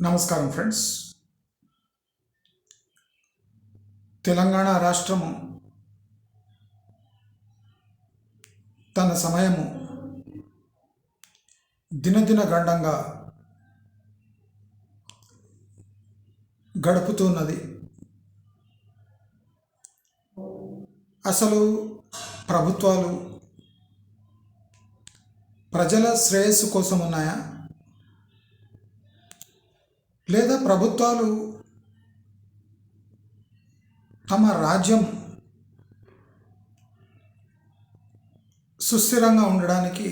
నమస్కారం ఫ్రెండ్స్ తెలంగాణ రాష్ట్రము తన సమయము దినదిన గండంగా గడుపుతున్నది. అసలు ప్రభుత్వాలు ప్రజల శ్రేయస్సు కోసం ఉన్నాయా? లేదా ప్రభుత్వాలు తమ రాజ్యం సుస్థిరంగా ఉండడానికి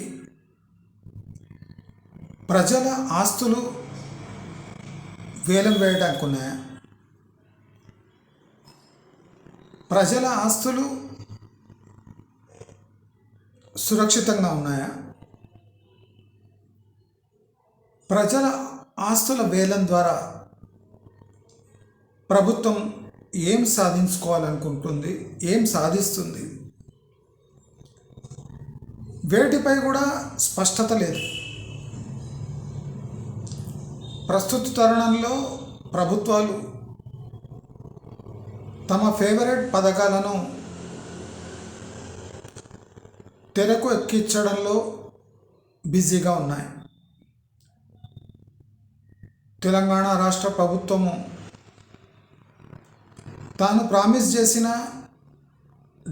ప్రజల ఆస్తులు వేలం వేయడానికి ఉన్నాయా? ప్రజల ఆస్తులు సురక్షితంగా ఉన్నాయా? ప్రజల ఆస్తుల వేలం ద్వారా ప్రభుత్వం ఏం సాధించుకోవాలనుకుంటుంది ఏం సాధిస్తుంది? వేటిపై కూడా స్పష్టత లేదు. ప్రస్తుత తరుణంలో ప్రభుత్వాలు తమ ఫేవరెట్ పథకాలను తెరకు ఎక్కించడంలో బిజీగా ఉన్నాయి. తెలంగాణ రాష్ట్ర ప్రభుత్వము. తాను ప్రామిస్ చేసిన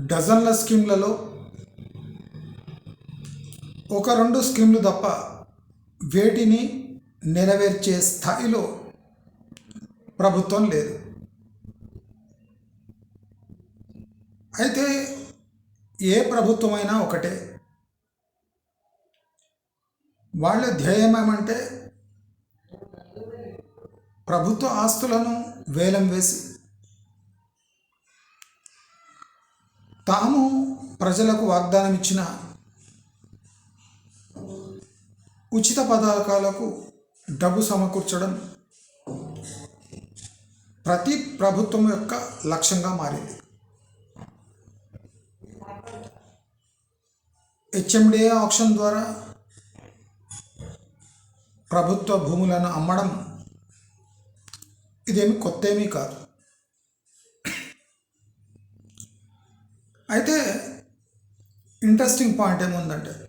డజన్ల స్కీమ్లలో ఒక రెండు స్కీమ్లు తప్ప వేటిని నెరవేర్చే స్థాయిలో ప్రభుత్వం లేదు. అయితే ఏ ప్రభుత్వమైనా ఒకటే. వాళ్ళ ధ్యేయం ఏమంటే ప్రభుత్వ ఆస్తులను వేలం వేసి తాము ప్రజలకు వాగ్దానం ఇచ్చిన ఉచిత పథకాలకు డబ్బు సమకూర్చడం ప్రతి ప్రభుత్వం యొక్క లక్ష్యంగా మారింది. హెచ్ఎండిఏ ఆప్షన్ ద్వారా ప్రభుత్వ భూములను అమ్మడం ఇదేమి కొత్త ఏమీ కాదు. అయితే ఇంట్రెస్టింగ్ పాయింట్ ఏముందంటే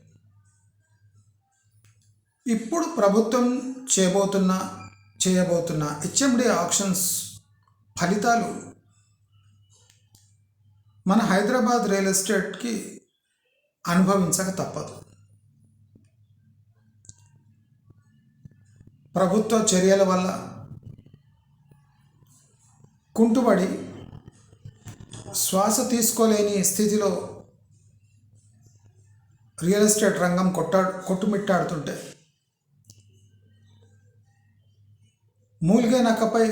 ఇప్పుడు ప్రభుత్వం చేయబోతున్న చేయబోతున్న హెచ్ఎండి ఆప్షన్స్ ఫలితాలు మన హైదరాబాద్ రియల్ ఎస్టేట్కి అనుభవించక తప్పదు. ప్రభుత్వ చర్యల వల్ల కుంటుబడి శ్వాస తీసుకోలేని స్థితిలో రియల్ ఎస్టేట్ రంగం కొట్టా కొట్టుమిట్టాడుతుంటే మూలిగే నక్కపై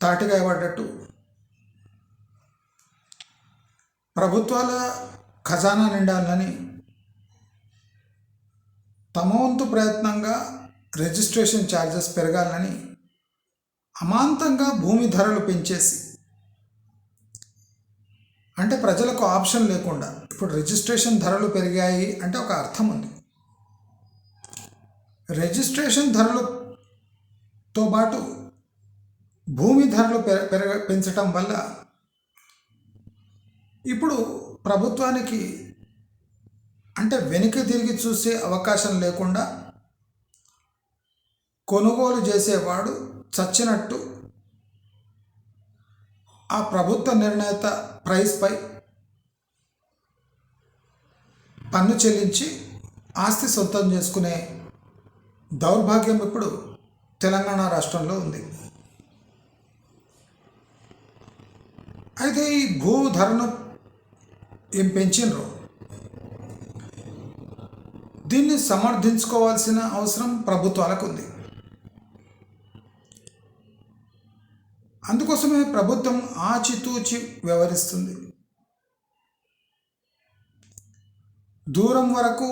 తాటిగా పడ్డట్టు ప్రభుత్వాల ఖజానా నిండాలని తమ వంతు ప్రయత్నంగా రిజిస్ట్రేషన్ ఛార్జెస్ పెరగాలని అమాంతంగా భూమి ధరలు పెంచేసి అంటే ప్రజలకు ఆప్షన్ లేకుండా ఇప్పుడు రిజిస్ట్రేషన్ ధరలు పెరిగాయి అంటే ఒక అర్థం ఉంది. రిజిస్ట్రేషన్ ధరలతో పాటు భూమి ధరలు పెర పెరగ పెంచటం వల్ల ఇప్పుడు ప్రభుత్వానికి అంటే వెనుక తిరిగి చూసే అవకాశం లేకుండా కొనుగోలు చేసేవాడు చచ్చినట్టు. ఆ ప్రభుత్వ నిర్ణేత ప్రైస్పై పన్ను చెల్లించి ఆస్తి సొంతం చేసుకునే దౌర్భాగ్యం ఇప్పుడు తెలంగాణ రాష్ట్రంలో ఉంది. అయితే ఈ భూ ధరను ఏం పెంచినరు? దీన్ని సమర్థించుకోవాల్సిన అవసరం ప్రభుత్వాలకు ఉంది. అందుకోసమే ప్రభుత్వం ఆచితూచి వ్యవహరిస్తుంది. దూరం వరకు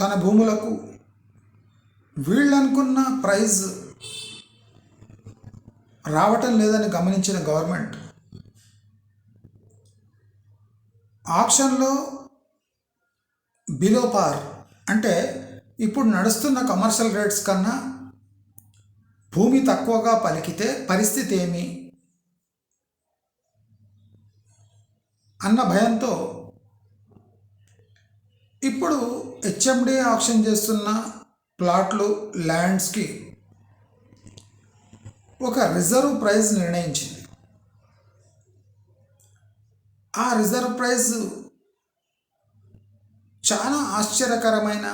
తన భూములకు వీళ్ళనుకున్న ప్రైజ్ రావటం లేదని గమనించిన గవర్నమెంట్ ఆప్షన్లో బిలో పార్ అంటే ఇప్పుడు నడుస్తున్న కమర్షియల్ రేట్స్ కన్నా భూమి తక్కువగా పలికితే పరిస్థితి ఏమి? అన్న భయంతో ఇప్పుడు హెచ్ఎండి ఆప్షన్ చేస్తున్న ప్లాట్లు ల్యాండ్స్కి ఒక రిజర్వ్ ప్రైజ్ నిర్ణయించింది. ఆ రిజర్వ్ ప్రైజ్ చాలా ఆశ్చర్యకరమైన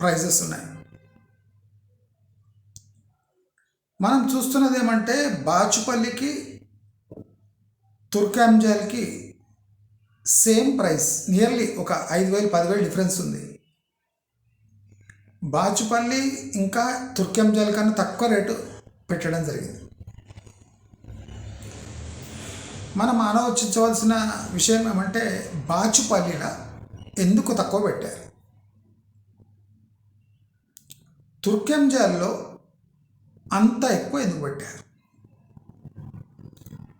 ప్రైజెస్ ఉన్నాయి. మనం చూస్తున్నది ఏమంటే బాచుపల్లికి తుర్కాంజాల్కి సేమ్ ప్రైస్ నియర్లీ ఒక ఐదు వేలు పదివేలు డిఫరెన్స్ ఉంది. బాచుపల్లి ఇంకా తుర్కంజల్ కన్నా తక్కువ రేటు పెట్టడం జరిగింది. మనం ఆలోచించవలసిన విషయం ఏమంటే బాచుపల్లిలో ఎందుకు తక్కువ పెట్టారు? తుర్కెంజాల్లో అంత ఎక్కువ ఎందుకు పెట్టారు?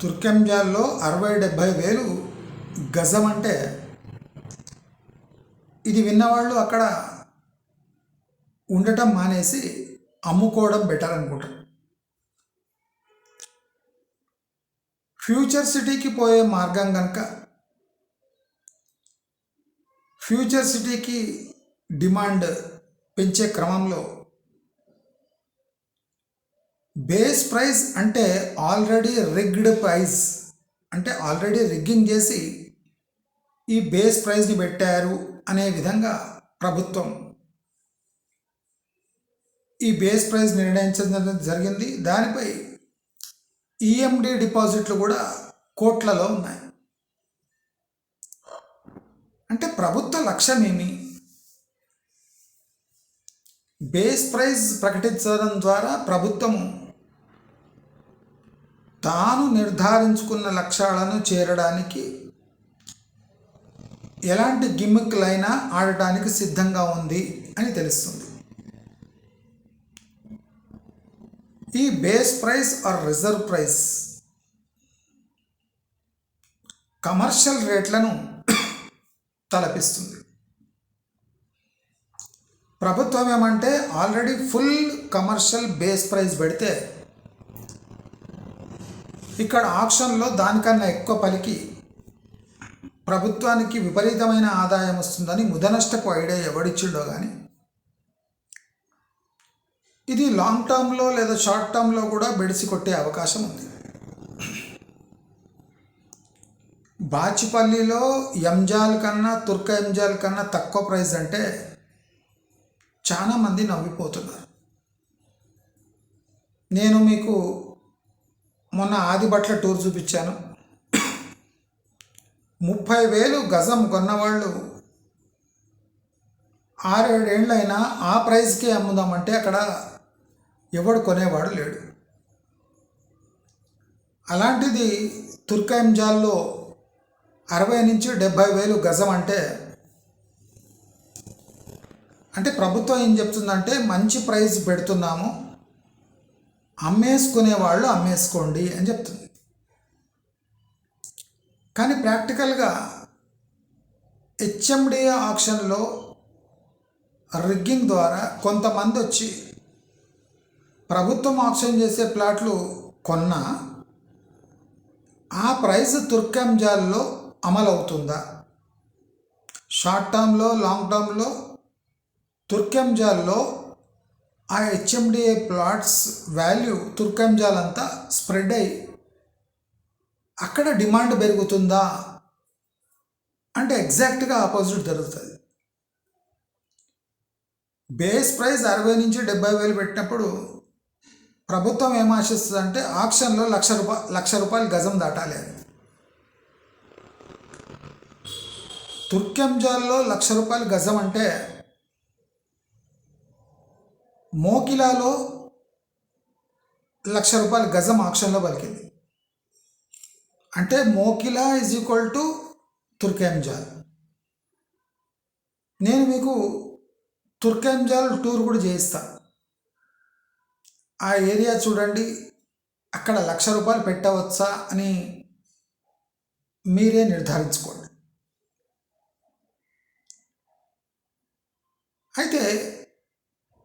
తుర్కెంజాల్లో అరవై డెబ్భై వేలు గజం అంటే ఇది విన్నవాళ్ళు అక్కడ ఉండటం మానేసి అమ్ముకోవడం బెటర్ అనుకుంటారు. ఫ్యూచర్ సిటీకి పోయే మార్గం కనుక ఫ్యూచర్ సిటీకి డిమాండ్ పెంచే క్రమంలో బేస్ ప్రైస్ అంటే ఆల్రెడీ రిగ్డ్ ప్రైస్. అంటే ఆల్రెడీ రిగ్గింగ్ చేసి ఈ బేస్ ప్రైస్ని పెట్టారు అనే విధంగా ప్రభుత్వం ఈ బేస్ ప్రైస్ నిర్ణయించడం జరిగింది. దానిపై ఈఎండి డిపాజిట్లు కూడా కోట్లలో ఉన్నాయి. అంటే ప్రభుత్వ లక్ష్యం ఏమి బేస్ ప్రైస్ ప్రకటించడం ద్వారా ప్రభుత్వం తాను నిర్ధారించుకున్న లక్ష్యాలను చేరడానికి ఎలాంటి గిమ్మిక్లైనా ఆడటానికి సిద్ధంగా ఉంది అని తెలుస్తుంది. ఈ base price or reserve price commercial రేట్లను తలపిస్తుంది. ప్రభుత్వం ఏమంటే already full commercial base price పెడితే ఇక్కడ ఆక్షన్లో దానికన్నా ఎక్కువ పలికి ప్రభుత్వానికి విపరీతమైన ఆదాయం వస్తుందని ముదనష్టపు ఐడియా ఎవడిచ్చిండో కానీ ఇది లాంగ్ టర్మ్లో లేదా షార్ట్ టర్మ్లో కూడా బెడిసి కొట్టే అవకాశం ఉంది. బాచిపల్లిలో ఎంజాల్ కన్నా తుర్క ఎంజాల్ కన్నా తక్కువ ప్రైస్ అంటే చాలామంది నవ్విపోతున్నారు. నేను మీకు మొన్న ఆదిబట్ల టూర్ చూపించాను. ముప్పై వేలు గజం కొన్నవాళ్ళు ఆరేడేళ్ళైనా ఆ ప్రైస్కే అమ్ముదామంటే అక్కడ ఎవడు కొనేవాడు లేడు. అలాంటిది తుర్కాంజాల్లో అరవై నుంచి డెబ్భై వేలు గజం అంటే అంటే ప్రభుత్వం ఏం చెప్తుందంటే మంచి ప్రైస్ పెడుతున్నాము. అమ్మేసుకునే వాళ్ళు అమ్మేసుకోండి అని చెప్తుంది. కానీ ప్రాక్టికల్గా హెచ్ఎండి ఆప్షన్లో రిగ్గింగ్ ద్వారా కొంతమంది వచ్చి ప్రభుత్వం ఆప్షన్ చేసే ప్లాట్లు కొన్నా ఆ ప్రైస్ తుర్కంజాల్లో అమలవుతుందా? షార్ట్ టర్మ్లో లాంగ్ టర్మ్లో తుర్కంజాల్లో ఆ హెచ్ఎండిఏ ప్లాట్స్ వాల్యూ తుర్కంజాల్ అంతా స్ప్రెడ్ అయ్యి అక్కడ డిమాండ్ పెరుగుతుందా? అంటే ఎగ్జాక్ట్గా ఆపోజిట్ జరుగుతుంది. బేస్ ప్రైస్ అరవై నుంచి డెబ్బై వేలు పెట్టినప్పుడు ప్రభుత్వం ఏం ఆశిస్తుంది ఆక్షన్లో లక్ష రూపాయ లక్ష రూపాయలు గజం దాటాలి అని తుర్కెంజాల్లో లక్ష రూపాయలు గజం అంటే మోకిలాలో లక్ష రూపాయల గజం ఆక్షన్లో పలికింది. అంటే Mokila is equal to Turkayamjal. నేను మీకు తుర్కెంజాల్ టూర్ కూడా చేయిస్తా. ఆ ఏరియా చూడండి. అక్కడ లక్ష రూపాయలు పెట్టవచ్చా అని మీరే నిర్ధారించుకోండి. అయితే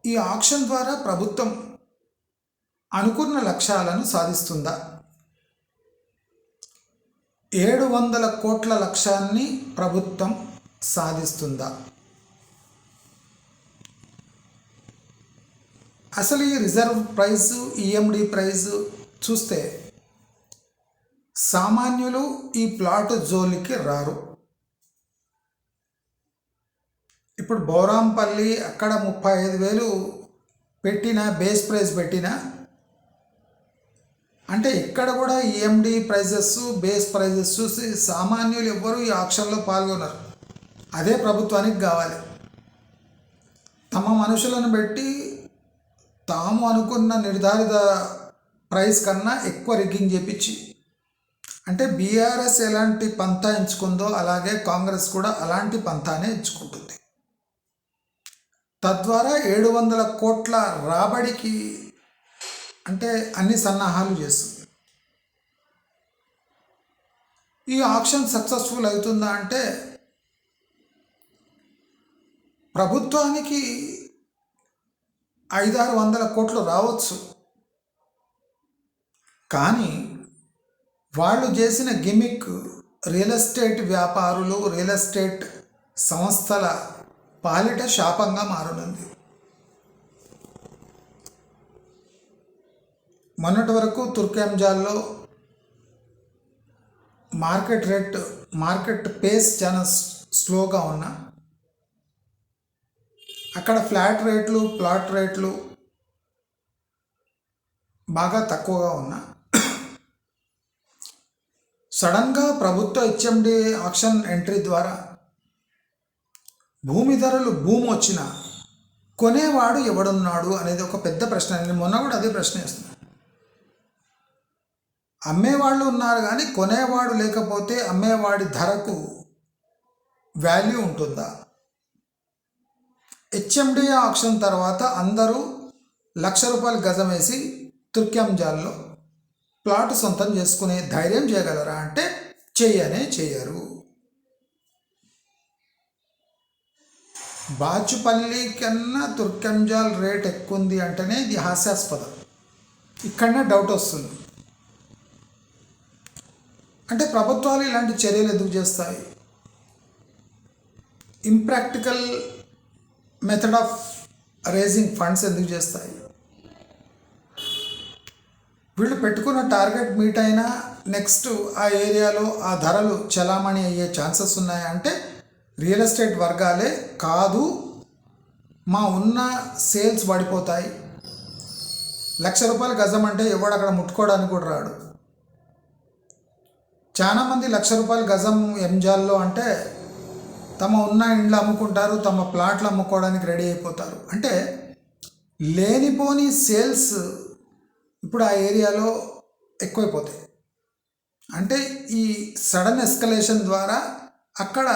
ఈ ఆక్షన్ ద్వారా ప్రభుత్వం అనుకున్న లక్ష్యాలను సాధిస్తుందా? ఏడు వందల కోట్ల లక్ష్యాన్ని ప్రభుత్వం సాధిస్తుందా? అసలు ఈ రిజర్వ్ ప్రైజు ఈఎండి ప్రైజు చూస్తే సామాన్యులు ఈ ప్లాట్ జోలికి రారు. ఇప్పుడు బోరాంపల్లి అక్కడ ముప్పై ఐదు వేలు పెట్టిన బేస్ ప్రైస్ పెట్టిన అంటే ఇక్కడ కూడా ఈఎండి ప్రైజెస్ బేస్ ప్రైజెస్ చూసి సామాన్యులు ఎవ్వరూ ఈ ఆక్షన్లో పాల్గొన్నారు అదే ప్రభుత్వానికి కావాలి. తమ మనుషులను పెట్టి తాము అనుకున్న నిర్ధారిత ప్రైస్ కన్నా ఎక్కువ రిగ్గింగ్ చేపించి అంటే బీఆర్ఎస్ ఎలాంటి పంతా ఎంచుకుందో అలాగే కాంగ్రెస్ కూడా అలాంటి పంతానే ఎంచుకుంటుంది. తద్వారా ఏడు వందల కోట్ల రాబడికి అంటే అన్ని సన్నాహాలు చేస్తుంది. ఈ ఆప్షన్ సక్సెస్ఫుల్ అవుతుందా అంటే ప్రభుత్వానికి ఐదారు వందల కోట్లు రావచ్చు. కానీ వాళ్ళు చేసిన గిమిక్ రియల్ ఎస్టేట్ వ్యాపారులు రియల్ ఎస్టేట్ సంస్థల పాలిట శాపంగా మారనుంది. మొన్నటి వరకు తుర్కెంజాల్లో మార్కెట్ రేట్ మార్కెట్ పేస్ చాలా స్లోగా ఉన్నా అక్కడ ఫ్లాట్ రేట్లు ప్లాట్ రేట్లు బాగా తక్కువగా ఉన్నా. సడన్గా ప్రభుత్వ హెచ్ఎండి ఆక్షన్ ఎంట్రీ ద్వారా భూమి ధరలు భూమి వచ్చిన కొనేవాడు ఎవడున్నాడు అనేది ఒక పెద్ద ప్రశ్న. నేను మొన్న కూడా అదే ప్రశ్న వేస్తున్నాను అమ్మేవాళ్ళు ఉన్నారు కానీ కొనేవాడు లేకపోతే అమ్మేవాడి ధరకు వాల్యూ ఉంటుందా? హెచ్ఎండి ఆప్షన్ తర్వాత అందరూ లక్ష రూపాయలు గజం వేసి తుర్క్యాంజాల్లో ప్లాట్ సొంతం చేసుకునే ధైర్యం చేయగలరా? అంటే చేయనే చేయరు బాచుపల్లి కన్నా తుర్కంజాల్ రేట్ ఎక్కువ ఉంది అంటేనే ఇది హాస్యాస్పదం. ఇక్కడనే డౌట్ వస్తుంది. అంటే ప్రభుత్వాలు ఇలాంటి చర్యలు ఎందుకు చేస్తాయి? Impractical method of raising funds ఎందుకు చేస్తాయి? వీళ్ళు పెట్టుకున్న టార్గెట్ మీట్ అయినా నెక్స్ట్ ఆ ఏరియాలో ఆ ధరలు చలామణి అయ్యే ఛాన్సెస్ ఉన్నాయంటే రియల్ ఎస్టేట్ వర్గాలే కాదు మా ఉన్న సేల్స్ పడిపోతాయి లక్ష రూపాయల గజం అంటే ఎవడు అక్కడ ముట్టుకోవడానికి కూడా రాడు. చాలామంది లక్ష రూపాయల గజం ఎంజాల్లో అంటే తమ ఉన్న ఇండ్లు అమ్ముకుంటారు తమ ప్లాట్లు అమ్ముకోవడానికి రెడీ అయిపోతారు. అంటే లేనిపోని సేల్స్ ఇప్పుడు ఆ ఏరియాలో ఎక్కువైపోతాయి. అంటే ఈ సడన్ ఎస్కలేషన్ ద్వారా అక్కడ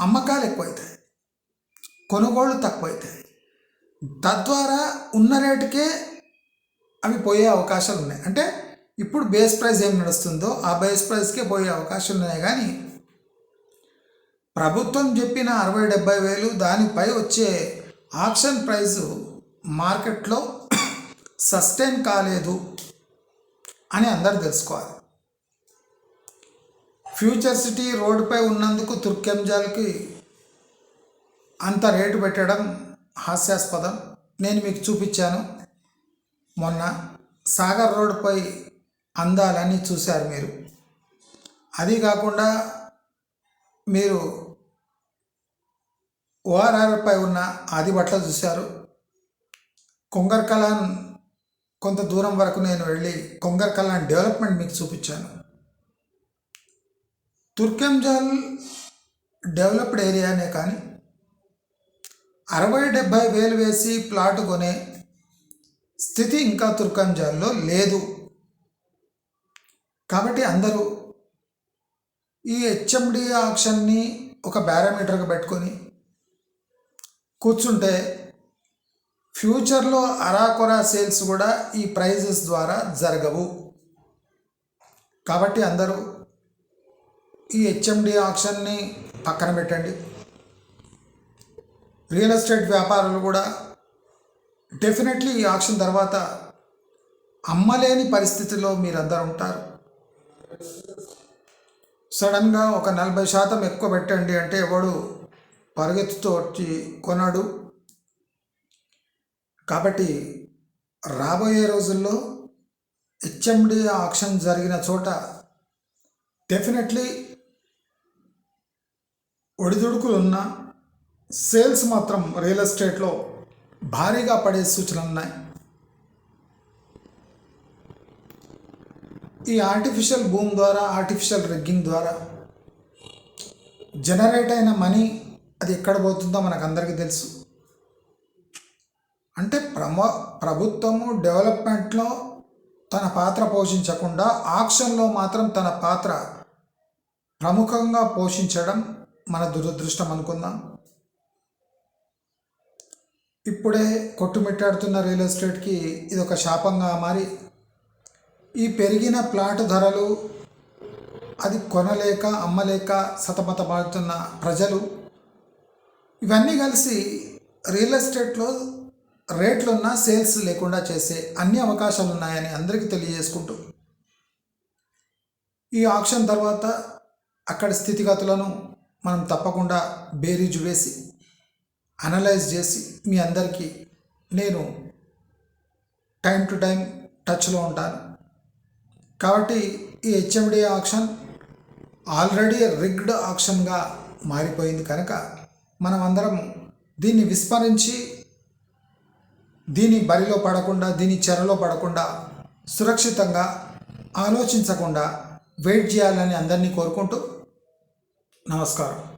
అమ్మకాలు ఎక్కువవుతాయి కొనుగోళ్ళు తక్కువవుతాయి తద్వారా ఉన్న రేటుకే అవి పోయే అవకాశాలు ఉన్నాయి. అంటే ఇప్పుడు బేస్ ప్రైస్ ఏం నడుస్తుందో ఆ బేస్ ప్రైస్కే పోయే అవకాశాలు ఉన్నాయి. కానీ ప్రభుత్వం చెప్పిన అరవై డెబ్బై వేలు దానిపై వచ్చే ఆప్షన్ ప్రైజు మార్కెట్లో సస్టైన్ కాలేదు అని అందరు తెలుసుకోవాలి. ఫ్యూచర్ సిటీ రోడ్డుపై ఉన్నందుకు తుర్కెంజాల్కి అంత రేటు పెట్టడం హాస్యాస్పదం. నేను మీకు చూపించాను. మొన్న సాగర్ రోడ్డుపై అందాలన్నీ చూశారు మీరు. అది కాకుండా మీరు ఓఆర్ఆర్పై ఉన్న ఆది బట్టలు చూశారు. కొంగర్ కలాన్ కొంత దూరం వరకు నేను వెళ్ళి కొంగర్ కలాన్ డెవలప్మెంట్ మీకు చూపించాను. తుర్కెంజాల్ డెవలప్డ్ ఏరియానే కానీ అరవై డెబ్భై వేలు వేసి ప్లాట్ కొనే స్థితి ఇంకా తుర్కంజాల్లో లేదు. కాబట్టి అందరూ ఈ హెచ్ఎండి ఆప్షన్ని ఒక పారామీటర్గా పెట్టుకొని కూర్చుంటే ఫ్యూచర్లో అరాకొరా సేల్స్ కూడా ఈ ప్రైజెస్ ద్వారా జరగవు. కాబట్టి అందరూ ఈ హెచ్ఎండి ఆప్షన్ని పక్కన పెట్టండి. రియల్ ఎస్టేట్ వ్యాపారులు కూడా డెఫినెట్లీ ఈ ఆక్షన్ తర్వాత అమ్మలేని పరిస్థితిలో మీరందరూ ఉంటారు. సడన్గా ఒక నలభై శాతం ఎక్కువ పెట్టండి అంటే ఎవడు పరిగెత్తుతో వచ్చి కొనడు. కాబట్టి రాబోయే రోజుల్లో హెచ్ఎండి ఆక్షన్ జరిగిన చోట డెఫినెట్లీ ఒడిదుడుకులు ఉన్న సేల్స్ మాత్రం రియల్ ఎస్టేట్లో భారీగా పడే సూచనలు ఉన్నాయి. ఈ ఆర్టిఫిషియల్ భూమ్ ద్వారా ఆర్టిఫిషియల్ రిగ్గింగ్ ద్వారా జనరేట్ అయిన మనీ అది ఎక్కడ పోతుందో మనకు అందరికీ తెలుసు. అంటే ప్రమో ప్రభుత్వము డెవలప్మెంట్లో తన పాత్ర పోషించకుండా ఆక్షన్లో మాత్రం తన పాత్ర ప్రముఖంగా పోషించడం మన దురదృష్టం అనుకుందాం. ఇప్పుడే కొట్టుమిట్టాడుతున్న రియల్ ఎస్టేట్కి ఇది ఒక శాపంగా మారి ఈ పెరిగిన ప్లాట్ ధరలు అది కొనలేక అమ్మలేక సతమతమాడుతున్న ప్రజలు ఇవన్నీ కలిసి రియల్ ఎస్టేట్లో రేట్లున్న సేల్స్ లేకుండా చేసే అన్ని అవకాశాలు ఉన్నాయని అందరికీ తెలియజేసుకుంటూ ఈ ఆక్షన్ తర్వాత అక్కడ స్థితిగతులను మనం తప్పకుండా బేరీజు వేసి అనలైజ్ చేసి మీ అందరికీ నేను టైం టు టైం టచ్లో ఉంటాను. కాబట్టి ఈ హెచ్ఎండి ఆక్షన్ ఆల్రెడీ రిగ్డ్ ఆక్షన్గా మారిపోయింది కనుక మనం అందరం దీన్ని విస్మరించి దీని బరిలో పడకుండా దీని చెరలో పడకుండా సురక్షితంగా ఆలోచించకుండా వెయిట్ చేయాలని అందరినీ కోరుకుంటూ నమస్కారం.